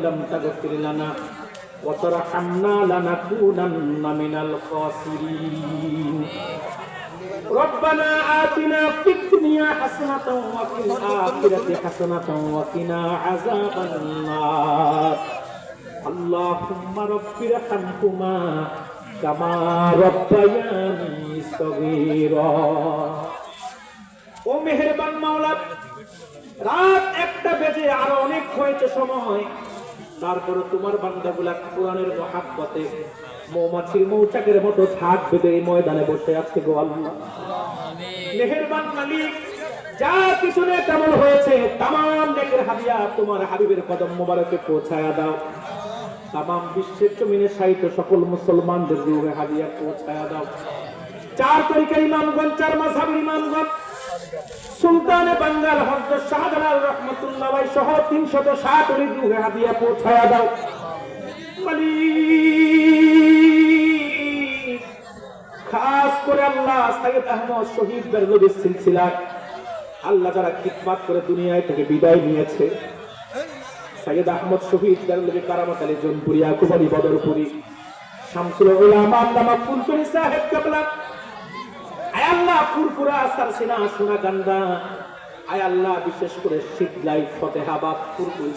لم تغفر لنا وترحمنا لنكونن من الخاسرين ربنا آتنا في الدنيا حسنة وفي الآخرة حسنة وقنا عذاب النار اللهم رب ارحمهما كما ربياني صغيرا ও মেহেরবান মাওলা রাত একটা বেজে আরো অনেক হয়েছে সময় তারপরে তোমার বান্দাগুলা কোরআনের মহাব্বতে মৌমাছির মৌচাকের মতো থাক বেঁধে এই ময়দানে বসে আছে গো আল্লাহ। মেহেরবান মালিক যা পিছনে কেমন হয়েছে তাম নেকের হাদিয়া তোমার হাবিবের কদম মোবারকে পৌঁছায়া দাও। তাম বিশ্বের জমিনে সাহিত্য সকল মুসলমানদের রুহে হাদিয়া পৌঁছায়া দাও। চার তরিকার ইমামগঞ্জ চার মাসাবির ইমামগঞ্জ সুলতানে বাঙ্গাল হজরত শাহজালাল রহমতুল্লাহ সহ তিনশত ষাট রুহে হাদিয়া পৌঁছায়া দাও। খাস করে আল্লাহ সাইয়েদ আহমদ শহীদ বেরলবির সিলসিলা আল্লাহ যারা খিদমাত করে দুনিয়ায় থেকে বিদায় নিয়েছে। সাইয়েদ আহমদ শহীদ বেরলবি কারামত আলী জনপুরি আকুবারি বদরপুরি। শামসুল উলামা আল্লামা ফুলতলি সাহেব কাবলা আল্লাহ ফুরফুরা সোনা গান্দা। আয় আল্লাহ, বিশেষ করে শীতলাই ফতেহাবাদ ফুরফুল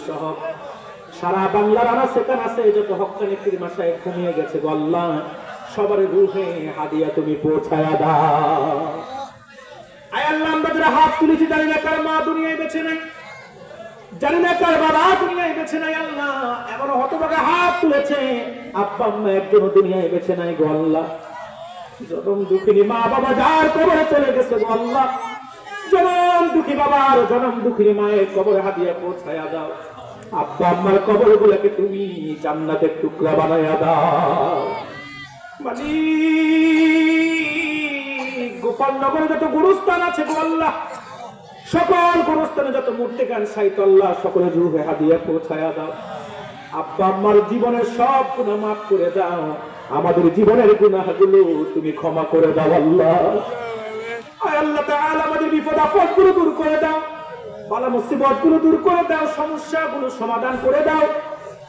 সারা বাংলার সেখান আছে যত পীর মাসায় ঘুমিয়ে গেছে গো আল্লাহ, সবার রুহে হাদিয়া তুমি আয় আল্লাহ, আমরা যারা হাত তুলেছি, জানি না কার মা দুনিয়ায় বেছে নাই। জানি না কার বাবা দুনিয়ায় বেছে নাই, আল্লাহ। এমন হতভাগা হাত তুলেছে, আব্বা, আম্মা একজনও দুনিয়ায় বেছে নাই গো আল্লাহ। জনম দুঃখিনী মা বাবা যার কবরে চলে গেছে গো আল্লাহ, জনম দুঃখী বাবার জনম দুঃখিনী মায়ের কবরে হাদিয়া পৌঁছায়া দাও। আব্বা আম্মার কবর গুলাকে তুমি জান্নাতের টুকরা বানায়া দাও। মানে গোপাল নগরে যত গুরুস্থান আছে গো আল্লাহ, সকল গুরুস্থানে যত মূর্তি গান সাইত আল্লাহ, সকলের রূপে হাদিয়া পৌঁছায়া দাও। আব্বা আম্মার জীবনের সব গুণা মাফ করে দাও। আমাদের জীবনের গুনাহগুলো তুমি ক্ষমা করে দাও আল্লাহ। দূর করে দূর করে দাও সমস্যা গুলো সমাধান করে দাও।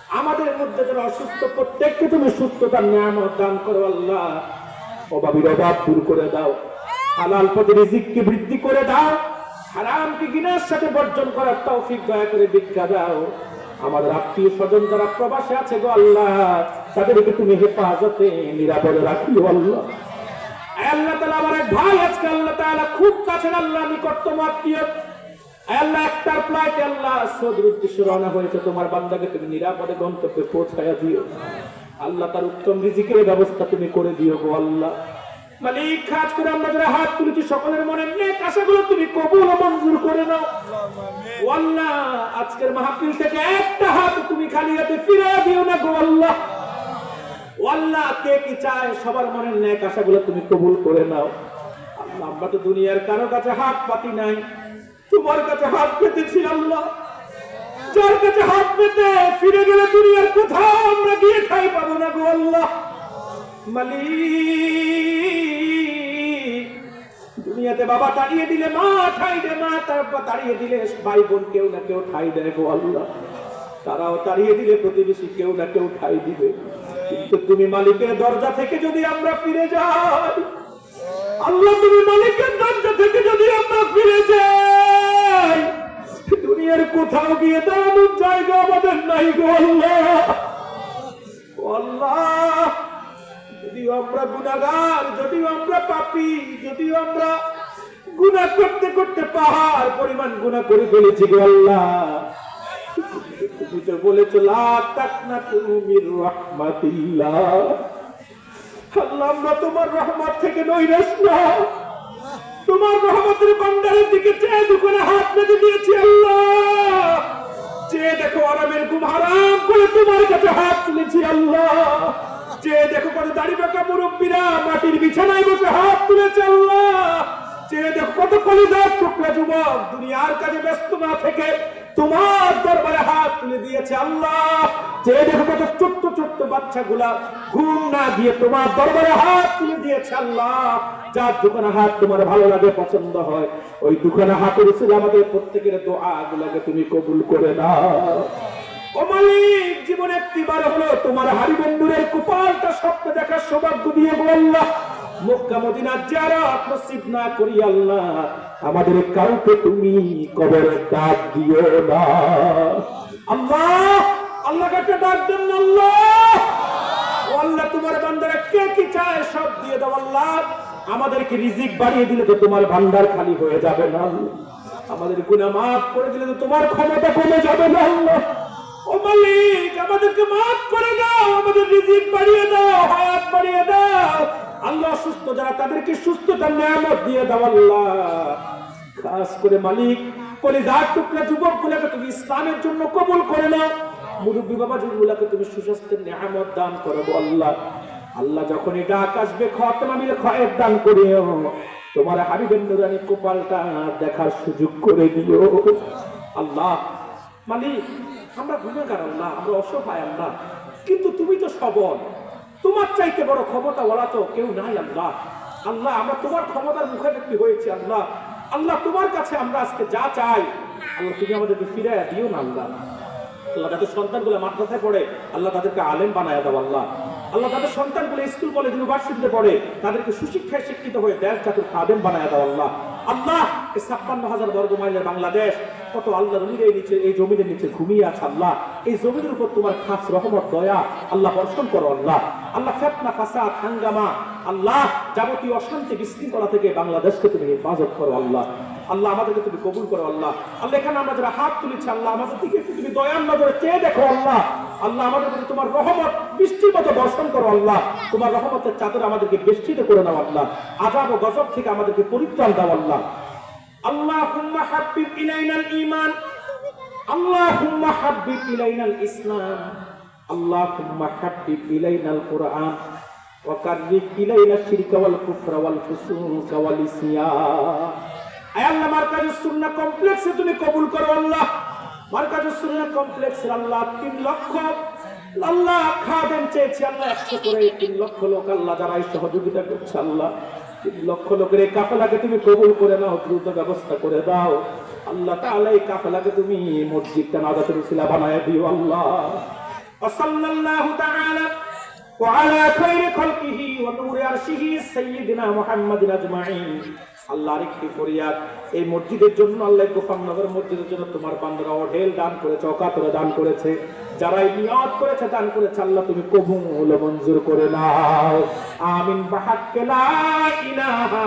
আমাদের মধ্যে অসুস্থ প্রত্যেককে তুমি দান দূর করে দাও। বৃদ্ধি করে দাও। হারামকে গিনার সাথে বর্জন করার তৌফিক দয়া করে ভিক্ষা দাও। আমাদের আত্মীয় স্বজন যারা প্রবাসে আছে গো আল্লাহ, তাদেরকে তুমি হেফাজতে, নিরাপদে রাখিও আল্লাহ। আল্লাহ তাআলা, আমার এক ভাই আজকে আল্লাহ তাআলা খুব কাছের আল্লাহ নিকটতম আত্মীয়। আল্লাহ, একটার ফ্লাইটে আল্লাহ সৌদির উদ্দেশ্যে রওনা হয়েছে, তোমার বান্দাকে তুমি নিরাপদে গন্তব্যে পৌঁছায়া দিও। আল্লাহ তার উত্তম রিজিকের ব্যবস্থা তুমি করে দিও গো আল্লাহ। মালিক খাজ করে আমরা যারা হাত তুলেছি সকলের মনে নেক আশাগুলো তুমি কবুল মঞ্জুর করে নাও। আল্লাহ আজকের মাহফিল থেকে একটা হাত তুমি খালি হাতে ফিরে দিও না গো আল্লাহ। আল্লাহ কে কি চায় সবার মনের ন্যাক আশাগুলো তুমি কবুল করে নাও। আল্লাহ আমরা তো দুনিয়ার কারও কাছে হাত পাতি নাই। তোমার কাছে হাত পেতেছি আল্লাহ। যার কাছে হাত পেতে ফিরে গেলে দুনিয়ার কোথাও আমরা গিয়ে খাই পাবো না গো আল্লাহ। মালিক দুনিয়াতে বাবা তাড়িয়ে দিলে, মা ঠাই দে, মা তারপর তাড়িয়ে দিলে, ভাই বোন কেউ না কেউ ঠাই দেয় গো আল্লাহ। তারাও তাড়িয়ে দিলে, প্রতিবেশী কেউ না কেউ ঠাই দিবে। কিন্তু তুমি মালিকের দরজা থেকে যদি আমরা ফিরে যাই, আল্লাহ তুমি মালিকের দরজা থেকে যদি আমরা ফিরে যাই, দুনিয়ার কোথাও গিয়ে দাঁড়ানোর জায়গা আমাদের নাই গো আল্লাহ। আল্লাহ, যদিও আমরা গুনাগার যদিও আমরা পাপি, যদিও আমরা গুনাহ করতে করতে পাহাড় পরিমাণ গুনাহ করে ফেলেছি গো আল্লাহ। তুমি তো বলেছ, লা তাকনা তুমি রহমাতিল্লাহ। আল্লাহ, আমরা তোমার রহমত থেকে নৈরাশ না। তোমার রহমতের ভান্ডারের দিকে চেয়ে দুখানে হাত পেতে দিয়েছি আল্লাহ। যে দেখো আরামের ঘুম হারাম করে তোমার কাছে হাত তুলেছি আল্লাহ। যে দেখো কত দাড়ি বাঁকা মুরব্বীরা মাটির বিছানায় বসে হাত তুলেছে আল্লাহ। যে কত কলিজার টুকরা যুবক দুনিয়ার কাজে ব্যস্ত না থেকে তোমার দরবারে হাত তুলে দিয়েছে আল্লাহ। যে দেখো কত ছোট্ট ছোট্ট ঘুম না দিয়ে তোমার দরবারে হাত তুলে দিয়েছে আল্লাহ। যার দোকানে হাত তোমার ভালো লাগে, পছন্দ হয়, ওই দোকানে হাতের ছিল আমাদের প্রত্যেকের দোয়া গুলাকে তুমি কবুল করে দাও ও মালিক, জীবনে হলো তোমার হারি বন্ধুরের কুপালটা স্বপ্ন দেখার সৌভাগ্য দিয়ে আল্লাহ। মক্কা যারা না করি আল্লাহ, আমাদের কাউকে তুমি কবরের ডাক দিও না। আল্লাহ আল্লাহ কাছে ডাক দেন আল্লাহ? আল্লাহ, তোমার বান্দারা কে কি চায় সব দিয়ে দাও আল্লাহ। আমাদেরকে রিজিক বাড়িয়ে দিলে তো তোমার ভান্ডার খালি হয়ে যাবে না আমাদের গুনাহ মাফ করে দিলে তো তোমার ক্ষমতা কমে যাবে না আল্লাহ। ও মালিক, আমাদেরকে মাফ করে দাও, আমাদের রিজিক বাড়িয়ে দাও, হায়াত বাড়িয়ে দাও। আল্লাহ সুস্থ, যারা তাদেরকে সুস্থতার নিয়ামত দিয়ে দাও আল্লাহ। খাস করে মালিক, কলিজার টুকরা যুবক গুলাকে তুমি ইসলামের জন্য কবুল করে নাও। মুরব্বী বাবা গুলাকে তুমি সুস্বাস্থ্যের নিয়ামত দান করো আল্লাহ। আল্লাহ যখন এটা আসবে, খতমা মিলে খয়ের দান করিও। তোমার হাবিবের নুরানি কপালটা দেখার সুযোগ করে দিও। আল্লাহ, মালিক, আমরা গুণাগার আল্লাহ, আমরা অসহায় আল্লাহ। কিন্তু তুমি তো সবল। তোমার চাইতে বড় ক্ষমতা বলা তো কেউ নাই আল্লাহ। আল্লাহ, আমরা তোমার ক্ষমতার মুখাপেক্ষি হয়েছি আল্লাহ। আল্লাহ, তোমার কাছে আমরা আজকে যা চাই, আল্লাহ, তুমি আমাদেরকে ফিরে দিও না আল্লাহ। আল্লাহ তাদের সন্তানগুলো মাদ্রাসায় পড়ে, আল্লাহ, তাদেরকে আলেম বানায় দাও আল্লাহ। আল্লাহ তাদের সন্তানগুলো স্কুল, কলেজ, ইউনিভার্সিটিতে পড়ে, তাদেরকে সুশিক্ষায় শিক্ষিত হয়ে দেশ জাতির খাদেম বানায় দাও আল্লাহ। আল্লাহ, এই ছাপ্পান্ন হাজার বর্গ মাইলের বাংলাদেশ কত আল্লাহ রুলির নিচে, এই জমিনের নিচে ঘুমিয়ে আছে আল্লাহ। এই জমিনের উপর তোমার খাস রহমত, দয়া, আল্লাহ বর্ষণ করো আল্লাহ। আল্লাহ ফেতনা, ফাসাদ, হাঙ্গামা, আল্লাহ যাবতীয় অশান্তি বিশৃঙ্খলা থেকে বাংলাদেশকে তুমি হেফাজত করো আল্লাহ। আল্লাহ আমাদেরকে তুমি কবুল করো আল্লাহ। আল্লাহ, এখানে আমরা যারা হাত তুলেছি আল্লাহ, আমাদের দিকে তুমি দয়ার নজরে চেয়ে দেখো আল্লাহ। আল্লাহ আমাদের প্রতি তোমার রহমত বৃষ্টির মতো বর্ষণ করো আল্লাহ। তোমার রহমতের চাদর আমাদেরকে বেষ্টিত করে নাও আল্লাহ। আজাব ও গজব থেকে আমাদেরকে পরিত্রাণ দাও আল্লাহ। আল্লাহুম্মা হাব্বিব ইলাইনাল ঈমান। আল্লাহুম্মা হাব্বিব ইলাইনাল ইসলাম। আল্লাহুম্মা হাব্বিব ইলাইনাল কুরআন। ওয়া কাররিব ইলাইনা শিরকা ওয়াল কুফরা ওয়াল ফুসুক ওয়াল ইসিয়ান আয় আল্লাহ, মার্কাজুস সুন্নাহ কমপ্লেক্সে তুমি কবুল করো আল্লাহ। মার্কাজুস সুন্নাহ কমপ্লেক্স আল্লাহ তিন লক্ষ। আল্লাহ খাদেম চেয়েছি আল্লাহ একশো করে তিন লক্ষ লোক আল্লাহ যারা সহযোগিতা করছে আল্লাহ। তিন লক্ষ লোকের এই কাফেলাকে তুমি কবুল করে নাও দ্রুত ব্যবস্থা করে দাও আল্লাহ তাআলা এই কাফেলাকে তুমি মসজিদটা নাজাতের উসিলা বানায় দিও আল্লাহ وصلى الله تعالى وعلى خير خلقه ونور عرشه سيدنا محمد اجمعين আল্লাহর একটি ফরিয়াদ। এই মসজিদের জন্য আল্লাহ গোফামনগর মসজিদের জন্য তোমার বান্দরা অঢেল দান করেছে, অকাতরে দান করেছে। যারা নিয়ত করেছে, দান করেছে, আল্লাহ তুমি কবুল মঞ্জুর করে নাও। আমিন। বাহাক্কে লা ইলাহা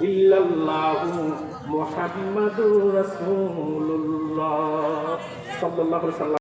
ইল্লাল্লাহু মুহাম্মাদুর রাসূলুল্লাহ। সাল্লাল্লাহু আলাইহি